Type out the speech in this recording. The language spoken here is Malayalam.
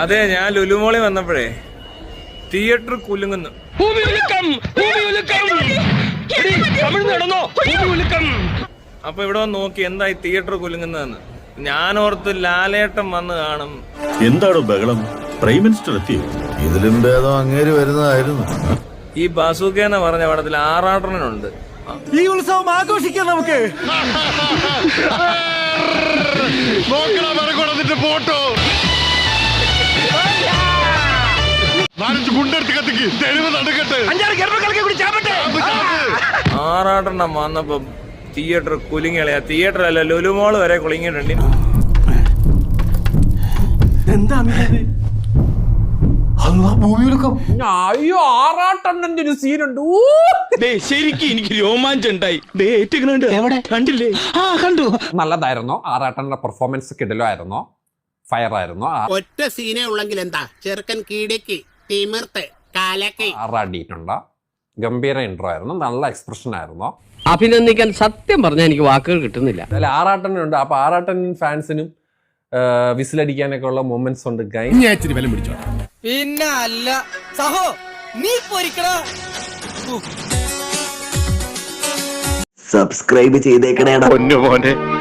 അതെ ഞാൻ ലുലുമോളി വന്നപ്പോഴേ തിയേറ്റർ കുലുങ്ങുന്നു. ഭൂമി ഉലുക്കം ഭൂമി ഉലുക്കം എടീ, തമിഴ്ന്ന് നടന്നോ? ഭൂമി ഉലുക്കം അപ്പൊ ഇവിടെ വന്ന് നോക്കി എന്തായി തിയേറ്റർ കുലുങ്ങുന്നതെന്ന്. ഞാൻ ഓർത്ത് ലാലേട്ടൻ വന്ന് കാണും. എന്താണോ ബഹളം? പ്രൈം മിനിസ്റ്റർ എത്തി ഇതിലും ഭേദം അങ്ങേര് വരുന്നതായിരുന്നു. ഈ ബസൂക്ക എന്ന് പറഞ്ഞ പടത്തിൽ ആറാട്ടനുണ്ട് ഈ ഉത്സവം ആഘോഷിക്കാം നമുക്ക്. ഫോട്ടോ നാലഞ്ച് ഗുണ്ടെടുത്ത് കത്തിക്ക്. തെരുവ് നടക്കട്ടെ. അഞ്ചാറ് ഗർഭക്കലക്കി കൂടി ചാപ്പട്ടെ ആറാട്ടെണ്ണം വന്നപ്പം തിയേറ്റർ കുലുങ്ങിളയാ തിയേറ്റർ അല്ല ലുലുമോൾ വരെ കുലുങ്ങിയിട്ടുണ്ട്. എന്താ? അയ്യോ ആറാട്ടെണ്ണന്റെ ഒരു സീനുണ്ട്. ശരിക്കും എനിക്ക് രോമാഞ്ചം ഉണ്ടായി. എവിടെ? കണ്ടില്ലേ? ആ കണ്ടു. നല്ലതായിരുന്നോ. ആറാട്ടെണ്ണ പെർഫോമൻസ് കിടലായിരുന്നോ ഫയർ ആയിരുന്നു ഒറ്റ സീനേ ഉള്ളെങ്കിൽ എന്താ? ചെറുക്കൻ കീടക്ക് തിമിർത്ത് കാലക്ക്. ആറാടിയിട്ടുണ്ട് ഗംഭീര ഇൻട്രോ ആയിരുന്നു. നല്ല എക്സ്പ്രഷൻ ആയിരുന്നു. അഭിനന്ദിക്കാൻ സത്യം പറഞ്ഞാൽ എനിക്ക് വാക്കുകൾ കിട്ടുന്നില്ല. അതിൽ ആറാട്ടനുണ്ട്. അപ്പൊ ആറാട്ടൻ ഫാൻസിനും വിസിലടിക്കാനൊക്കെ ഉള്ള മൊമെന്റ്സ് ഉണ്ട് ഗൈ പിന്നെ അല്ല. സഹോ നീ പൊരിക്കടാ സബ്സ്ക്രൈബ് ചെയ്തേക്കണേടാ.